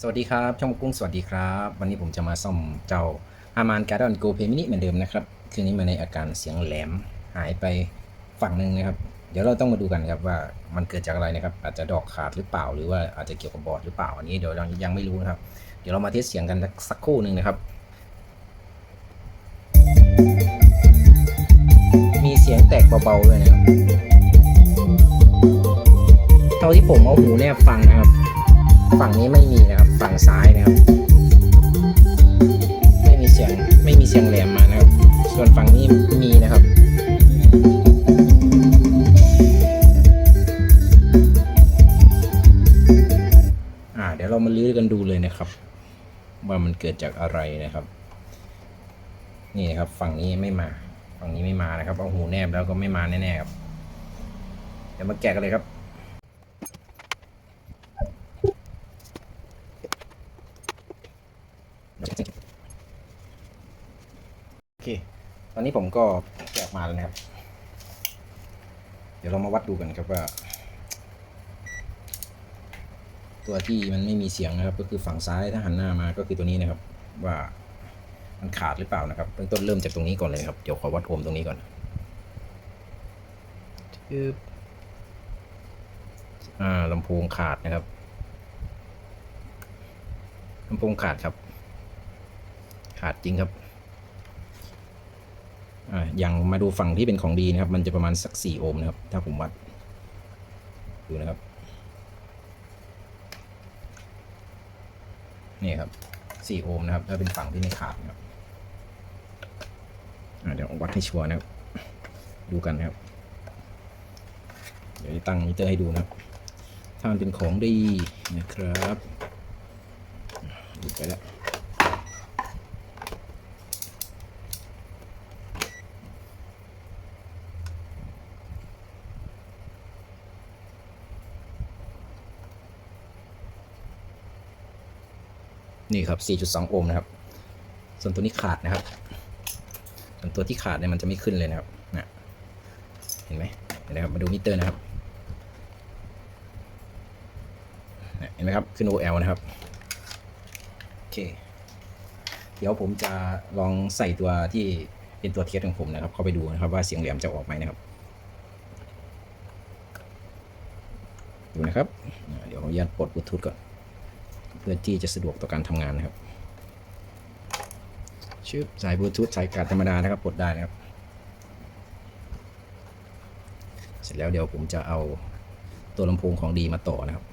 สวัสดีครับ ช่องกุ้งสวัสดีครับ วันนี้ผมจะมาซ่อมเจ้าอามานการ์ดอนโกเพมินิเหมือนเดิมนะครับคืนนี้มาในอาการเสียงแหลมหายไปฝั่งหนึ่งนะครับ เดี๋ยวเราต้องมาดูกันครับว่ามันเกิดจากอะไรนะครับ อาจจะดอกขาดหรือเปล่า หรือว่าอาจจะเกี่ยวกับบอร์ดหรือเปล่าอันนี้เดี๋ยวเรายังไม่รู้นะครับ เดี๋ยวเรามาเทสเสียงกันสักครู่หนึ่งนะครับ มีเสียงแตกเบาๆด้วยนะครับเท่าที่ผมเอาหูแนบฟังนะ ฝั่งนี้ไม่มีนะครับ ฝั่งซ้ายนะครับ ไม่มีเสียงไม่มีเสียงแหลมมานะครับ ส่วนฝั่งนี้มีนะครับเดี๋ยวเรามาลื้อกันดูเลยนะครับ ว่ามันเกิดจากอะไรนะครับ นี่นะครับ ฝั่งนี้ไม่มา ฝั่งนี้ไม่มานะครับเอาหูแนบแล้วก็ไม่มาแน่ๆครับเดี๋ยวมาแกะกันเลยครับ โอเค ต อนนี้ผมก็แกะออกมาแล้วนะครับ เดี๋ยวเรามาวัดดูกันครับว่า ตัวที่มันไม่มีเสียงนะครับ ก็คือฝั่งซ้ายถ้าหันหน้ามาก็คือตัวนี้นะครับ ว่ามันขาดหรือเปล่านะครับเบื้องต้นเริ่มจากตรงนี้ก่อนเลยนะครับเดี๋ยวขอวัดโอห์มตรงนี้ก่อนจึ๊บอ่าลำโพงขาดนะครับลำโพงขาดครับ ขาดจริงครับ อ่าอย่างมาดูฝั่งที่เป็นของดีนะครับ มันจะประมาณสัก4โอห์มนะครับ ถ้าผมวัดดูนะครับนี่ครับ4โอห์มนะครับ ถ้าเป็นฝั่งที่ไม่ขาดนะครับเดี๋ยววัดให้ชัวร์นะครับ ดูกันนะครับ เดี๋ยวจะตั้งมิเตอร์ให้ดูนะครับ ถ้ามันเป็นของดีนะครับดูไปแล้ว นี่ครับ 4.2 โอห์มนะครับ ส่วนตัวนี้ขาดนะครับ ส่วนตัวที่ขาดเนี่ยมันจะไม่ขึ้นเลยนะครับนะเห็นไหมเห็นไหมครับ มาดูมิเตอร์นะครับนะเห็นไหมครับ ขึ้น OL นะครับ โอเค เดี๋ยวผมจะลองใส่ตัวที่เป็นตัวเทสของผมนะครับ เข้าไปดูนะครับว่าเสียงแหลมจะออกไหมนะครับ ดูนะครับ เดี๋ยวขออนุญาตปลดบลูทูธก่อน เพื่อที่จะสะดวกต่อการทำงานนะครับชืบสายบลูทูธสายการดธรรมดานะครับปลดได้นะครับ เสร็จแล้วเดี๋ยวผมจะเอาตัวลำโพงของดีมาต่อนะครับ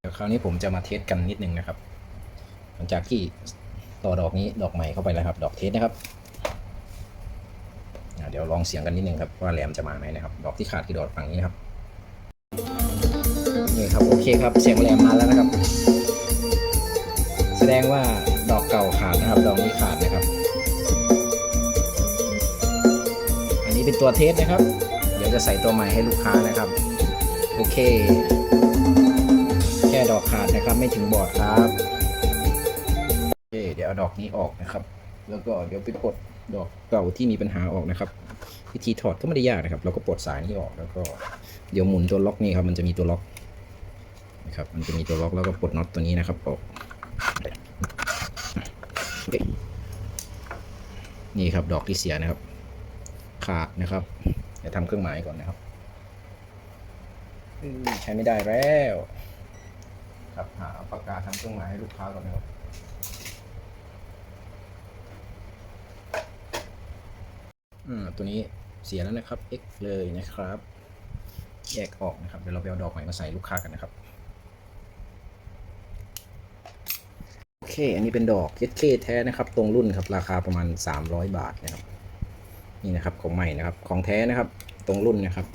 เดี๋ยวคราวนี้ผมจะมาเทสกันนิดนึงนะครับ หลังจากที่ต่อดอกนี้ดอกใหม่เข้าไปแล้วครับ ดอกเทสนะครับเดี๋ยวลองเสียงกันนิดนึงครับว่าแหลมจะมาไหมนะครับ ดอกที่ขาดคือดอกฝั่งนี้นะครับ นี่ครับโอเคครับเสียงแหลมมาแล้วนะครับ แสดงว่าดอกเก่าขาดนะครับ ดอกนี้ขาดนะครับ อันนี้เป็นตัวเทสนะครับ เดี๋ยวจะใส่ตัวใหม่ให้ลูกค้านะครับ โอเค แค่ดอกขาดนะครับ ไม่ถึงบอร์ดครับโอเคเดี๋ยวเอาดอกนี้ออกนะครับ แล้วก็เดี๋ยวไปปลดดอกเก่าที่มีปัญหาออกนะครับวิธีถอดก็ไม่ได้ยากนะครับ เราก็ปลดสายนี้ออกแล้วก็เดี๋ยวหมุนตัวล็อกนี่ครับมันจะมีตัวล็อก นะครับมันจะมีตัวล็อกแล้วก็ปลดน็อตตัวนี้นะครับออกนี่ครับดอกที่เสียนะครับ ขาดนะครับเดี๋ยวทำเครื่องหมายก่อนนะครับใช้ไม่ได้แล้ว ครับหาปากกาทำเครื่องหมายให้ลูกค้าก่อนนะครับอืมตัวนี้เสียแล้วนะครับ X เลยนะครับ แยกออกนะครับ เดี๋ยวเราไปเอาดอกใหม่มาใส่ลูกค้ากันนะครับ โอ เคอันนี้เป็นดอก SK แท้นะครับ ตรงรุ่นครับราคาประมาณ 300 บาทนะครับ นี่นะครับของใหม่นะครับของแท้นะครับ ตรงรุ่นนะครับ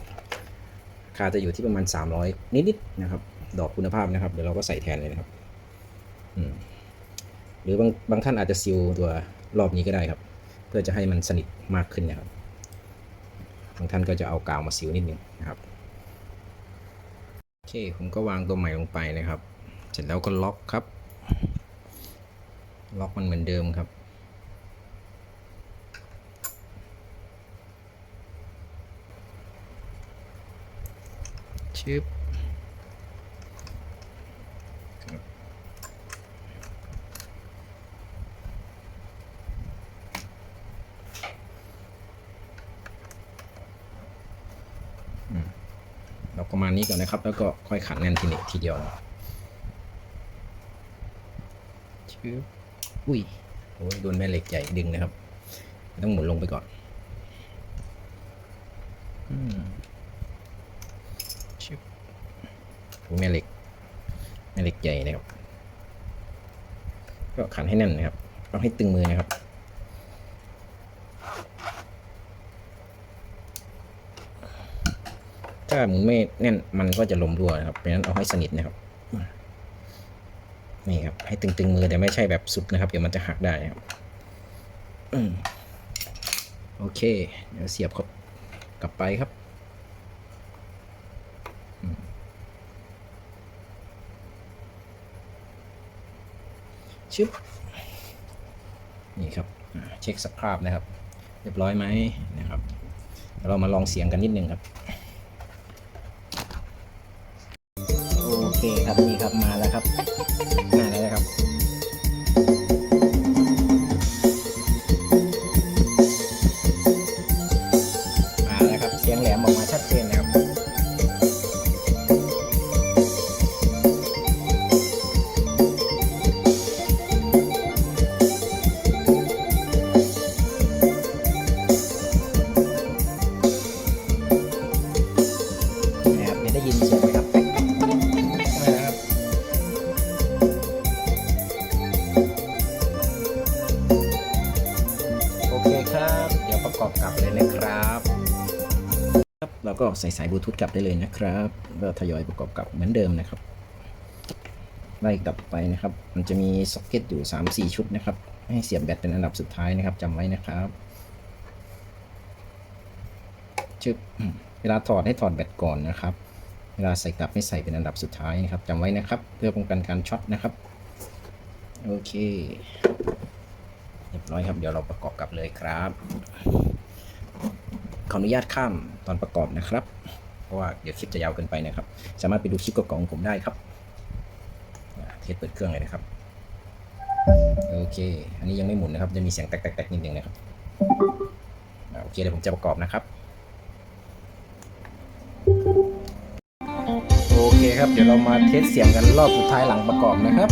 ราคาจะอยู่ที่ประมาณ 300 นิดๆนะครับ ดอกคุณภาพนะครับ เดี๋ยวเราก็ใส่แทนเลยนะครับหรือบางบางท่านอาจจะซิลตัวรอบนี้ก็ได้ครับ เพื่อจะให้มันสนิทมากขึ้นนะครับบางท่านก็จะเอากาวมาซิลนิดนึงนะครับโอเคผมก็วางตัวใหม่ลงไปนะครับ เสร็จแล้วก็ล็อกครับ ล็อกมันเหมือนเดิมครับ ชึบเราประมาณนี้ก่อนนะครับ แล้วก็ค่อยขันแน่นทีนี้ทีเดียวชึบ อุ้ยโอ้ยโดนแม่เหล็กใหญ่ดึงนะครับ ต้องหมุนลงไปก่อนอืมชึบโอ้แม่เหล็กแม่เหล็กใหญ่นะครับ ก็ขันให้แน่นนะครับต้องให้ตึงมือนะครับถ้าหมุนไม่แน่นมันก็จะลมรั่วนะครับเพราะฉะนั้นเอาให้สนิทนะครับ นี่ครับ ให้ตึงๆมือแต่ไม่ใช่แบบสุดนะครับ เดี๋ยวมันจะหักได้ครับอโอเค เดี๋ยวเสียบครับกลับไปครับชึบนี่ครับเช็คสภาพนะครับ เรียบร้อยไหมนะครับเดี๋ยวเรามาลองเสียงกันนิดนึงครับ โอเคครับนี่ครับมาแล้วครับ ระกอบกลับเลยนะครับเราก็ใส่สายบลูทูธกลับได้เลยนะครับก็ทยอยประกอบกลับเหมือนเดิมนะครับไล่กลับไปนะครับ มันจะมีซ็อกเก็ตอยู่ 3-4 ชุดนะครับ ให้เสียบแบตเป็นอันดับสุดท้ายนะครับจำไว้นะครับชึบเวลาถอดให้ถอดแบตก่อนนะครับ เวลาใส่กลับให้ใส่เป็นอันดับสุดท้ายนะครับจำไว้นะครับ เพื่อป้องกันการช็อตนะครับ โอเค เรียบร้อยครับ เดี๋ยวเราประกอบกลับเลยครับ ขออนุญาตข้ามตอนประกอบนะครับ เพราะว่าเดี๋ยวคลิปจะยาวเกินไปนะครับ สามารถไปดูคลิปเก่าๆของผมได้ครับเทสเปิดเครื่องเลยนะครับ โอเค อันนี้ยังไม่หมุนนะครับ จะมีเสียงแตกๆนิดนึงนะครับอ่าโอเคเดี๋ยวผมจะประกอบนะครับ โอเคครับ เดี๋ยวเรามาเทสเสียงกันรอบสุดท้ายหลังประกอบนะครับ